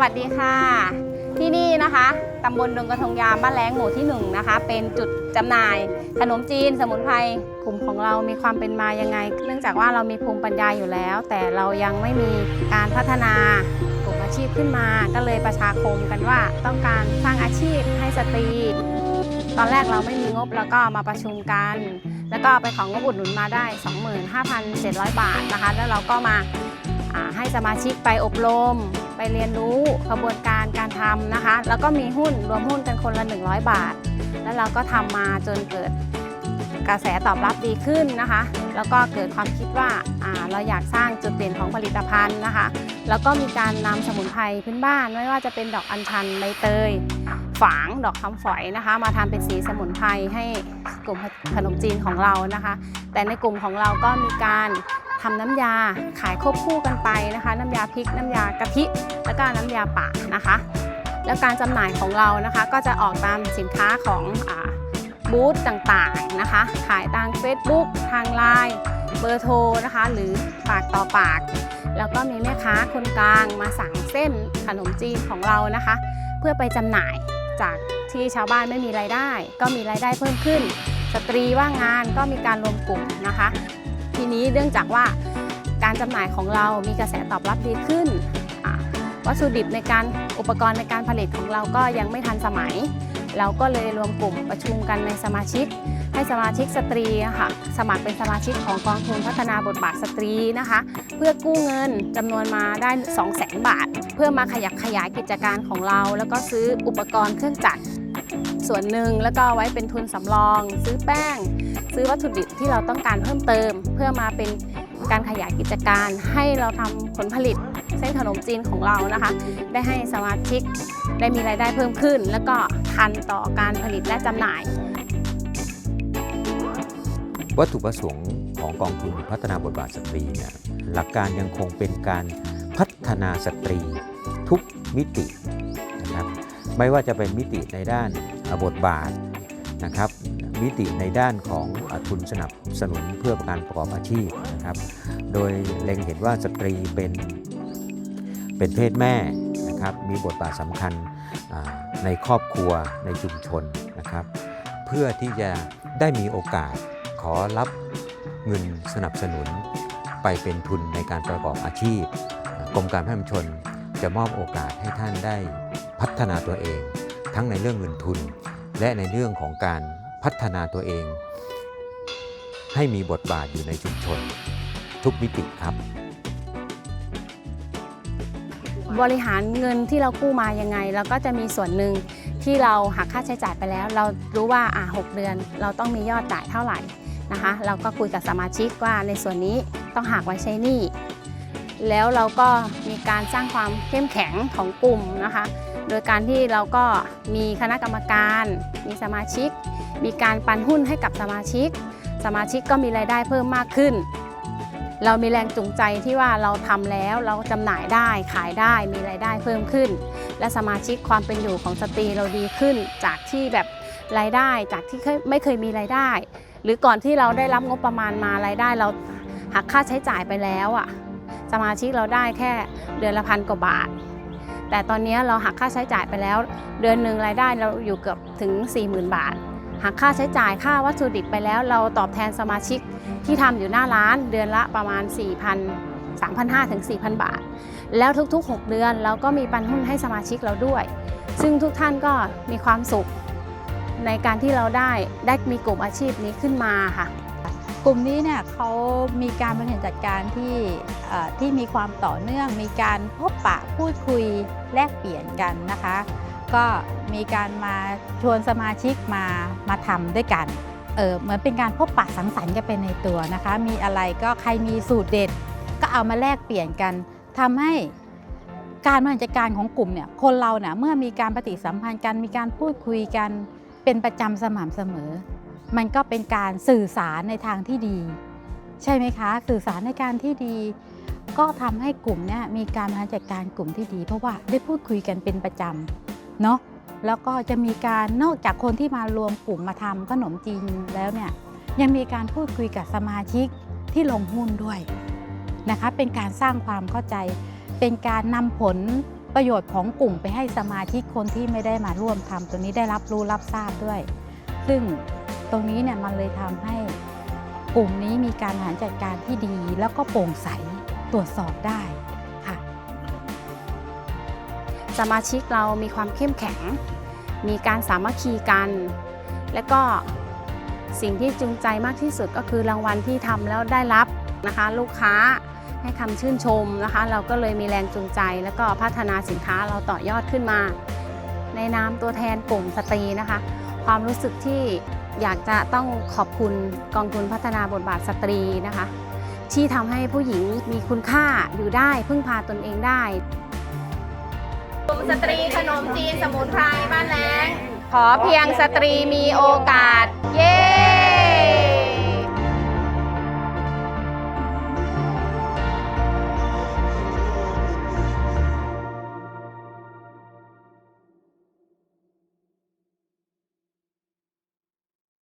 วัสดีค่ะ ที่นี่นะคะตำบลดงกระทงยามบ้านแรงหมู่ที่หนึ่งนะคะ เป็นจุดจำหน่าย ขนมจีน สมุนไพรกลุ่มของเรามีความเป็นมายังไง เนื่องจากว่าเรามีภูมิปัญญาอยู่แล้ว แต่เรายังไม่มีการพัฒนากลุ่มอาชีพขึ้นมา ก็เลยประชาคมกันว่าต้องการสร้างอาชีพให้สตรี ตอนแรกเราไม่มีงบแล้วก็มาประชุมกัน แล้วก็ไปของงบอุดหนุนมาได้ 25,700 บาทนะคะ แล้วเราก็มาให้สมาชิกไปอบรม เรียนรู้กระบวนการการทำนะคะ แล้วก็มีหุ้นรวมหุ้นกันคนละ 100 บาท แล้วเราก็ทำมาจนเกิดกระแสตอบรับดีขึ้นนะคะ แล้วก็เกิดความคิดว่าาเราอยากสร้างจุดเด่นของผลิตภัณฑ์นะคะ แล้วก็มีการนำสมุนไพรพื้นบ้านไม่ว่าจะเป็นดอกอัญชันใบเตย ฝางดอกคำฝอยนะคะ มาทำเป็นสีสมุนไพรให้กลุ่มขนมจีนของเรานะคะ แต่ในกลุ่มของเราก็มีการทำน้ำยาขายควบคู่กันไปนะคะ น้ำยาพริกน้ำยากะทิ แล้วก็น้ำยาป่านะคะ แล้วการจำหน่ายของเรานะคะ ก็จะออกตามสินค้าของอบูธต่างๆนะคะ ขายทาง Facebook ทางไลน์เบอร์โทรนะคะ หรือปากต่อปาก แล้วก็มีแม่ค้าคนกลางมาสั่งเส้นขนมจีนของเรานะคะ เพื่อไปจำหน่าย จากที่ชาวบ้านไม่มีรายได้ ก็มีรายได้เพิ่มขึ้น สตรีว่างงานก็มีการรวมกลุ่มนะคะ ทีนี้เนื่องจากว่าการจำหน่ายของเรามีกระแสตอบรับดีขึ้น วัตถุดิบในการอุปกรณ์ในการผลิตของเราก็ยังไม่ทันสมัย เราก็เลยรวมกลุ่มประชุมกันในสมาชิก ให้สมาชิกสตรีค่ะสมัครเป็นสมาชิกของกองทุนพัฒนาบทบาทสตรีนะคะ เพื่อกู้เงินจำนวนมาได้ 2 0 0 0 0 0บาท เพื่อมาขยับขยายกิจการของเรา แล้วก็ซื้ออุปกรณ์เครื่องจักรส่วนหนึ่งแล้วก็ไว้เป็นทุนสำรอง ซื้อแป้ง ซื้อวัตถุดิบที่เราต้องการเพิ่มเติม เพื่อมาเป็นการขยายกิจการให้เราทำผลผลิตเส้นขนมจีนของเรานะคะ ได้ให้สมาชิกได้มีรายได้เพิ่มขึ้น แล้วก็ ทันต่อการผลิตและจำหน่าย วัตถุประสงค์ของกองทุนพัฒนาบทบาทสตรีเนี่ยหลักการยังคงเป็นการพัฒนาสตรีทุกมิตินะครับไม่ว่าจะเป็นมิติในด้านบทบาทนะครับมิติในด้านของทุนสนับสนุนเพื่อการประกอบอาชีพนะครับโดยเล็งเห็นว่าสตรีเป็นเป็นเพศแม่นะครับมีบทบาทสำคัญ ในครอบครัวในชุมชนนะครับ เพื่อที่จะได้มีโอกาสขอรับเงินสนับสนุน ไปเป็นทุนในการประกอบอาชีพกรมการพัฒนาชุมชนจะมอบโอกาสให้ท่านได้พัฒนาตัวเอง ทั้งในเรื่องเงินทุน และในเรื่องของการพัฒนาตัวเอง ให้มีบทบาทอยู่ในชุมชน ทุกมิติครับ บริหารเงินที่เรากู้มายังไง แล้วก็จะมีส่วนหนึ่งที่เราหักค่าใช้จ่ายไปแล้ว เรารู้ว่าอ่าหเดือน เราต้องมียอดจ่ายเท่าไหร่นะคะ เราก็คุยกับสมาชิกว่าในส่วนนี้ต้องหักไว้ใช้หนี้แล้วเราก็มีการสร้างความเข้มแข็งของกลุ่มนะคะ โดยการที่เราก็มีคณะกรรมการ มีสมาชิก มีการปันหุ้นให้กับสมาชิก สมาชิกก็มีรายได้เพิ่มมากขึ้น เรามีแรงจูงใจที่ว่าเราทำแล้วเราจำหน่ายได้ขายได้มีรายได้เพิ่มขึ้น และสมาชิกความเป็นอยู่ของสตรีเราดีขึ้น จากที่แบบรายได้จากที่ไม่เคยมีรายได้ หรือก่อนที่เราได้รับงบประมาณมารายได้เราหักค่าใช้จ่ายไปแล้วอะสมาชิกเราได้แค่เดือนละพันกว่าบาท แต่ตอนนี้เราหักค่าใช้จ่ายไปแล้ว เดือนหนึ่งรายได้เราอยู่เกือบถึง 40,000 บาท หักค่าใช้จ่ายค่าวัตถุดิบไปแล้ว เราตอบแทนสมาชิกที่ทำอยู่หน้าร้านเดือนละประมาณ 4,000 3,500ถึง4,000 บาท แล้วทุกๆ 6 เดือนเราก็มีปันหุ้นให้สมาชิกเราด้วย ซึ่งทุกท่านก็มีความสุข ในการที่เราได้ได้มีกลุ่มอาชีพนี้ขึ้นมาค่ะ กลุ่มนี้เนี่ยเขามีการบริหารจัดการที่ที่มีความต่อเนื่อง มีการพบปะพูดคุยแลกเปลี่ยนกันนะคะ ก็มีการมาชวนสมาชิกมามาทำด้วยกันเออเหมือนเป็นการพบปะสังสรรค์กันเป็นในตัวนะคะ มีอะไรก็ใครมีสูตรเด็ด ก็เอามาแลกเปลี่ยนกันทำให้การบริหารจัดการของกลุ่มเนี่ยคนเราเนี่ยเมื่อมีการปฏิสัมพันธ์กันมีการพูดคุยกันเป็นประจำสม่ำเสมอ มันก็เป็นการสื่อสารในทางที่ดี ใช่ไหมคะ สื่อสารในการที่ดี ก็ทำให้กลุ่มเนี้มีการบริหารจัดการกลุ่มที่ดี เพราะว่าได้พูดคุยกันเป็นประจำ เนาะแล้วก็จะมีการนอกจากคนที่มารวมกลุ่มมาทำขนมจีนแล้วเนี่ยยังมีการพูดคุยกับสมาชิกที่ลงหุ้นด้วยนะคะเป็นการสร้างความเข้าใจ เป็นการนำผลประโยชน์ของกลุ่มไปให้สมาชิกคนที่ไม่ได้มาร่วมทำตัวนี้ได้รับรู้รับทราบด้วย ซึ่งตรงนี้เนี่ยมันเลยทำให้กลุ่มนี้มีการบริหารจัดการที่ดี แล้วก็โปร่งใสตรวจสอบได้ สมาชิกเรามีความเข้มแข็ง มีการสามัคคีกัน และก็สิ่งที่จูงใจมากที่สุดก็คือรางวัลที่ทำแล้วได้รับนะคะ ลูกค้าให้คำชื่นชมนะคะ เราก็เลยมีแรงจูงใจ แล้วก็พัฒนาสินค้าเราต่อยอดขึ้นมา ในนามตัวแทนกลุ่มสตรีนะคะ ความรู้สึกที่อยากจะต้องขอบคุณกองทุนพัฒนาบทบาทสตรีนะคะ ที่ทำให้ผู้หญิงมีคุณค่าอยู่ได้พึ่งพาตนเองได้ กมสตรีขนมจีนสมุนไพรบ้านแรงขอเพียงสตรีมีโอกาส เย้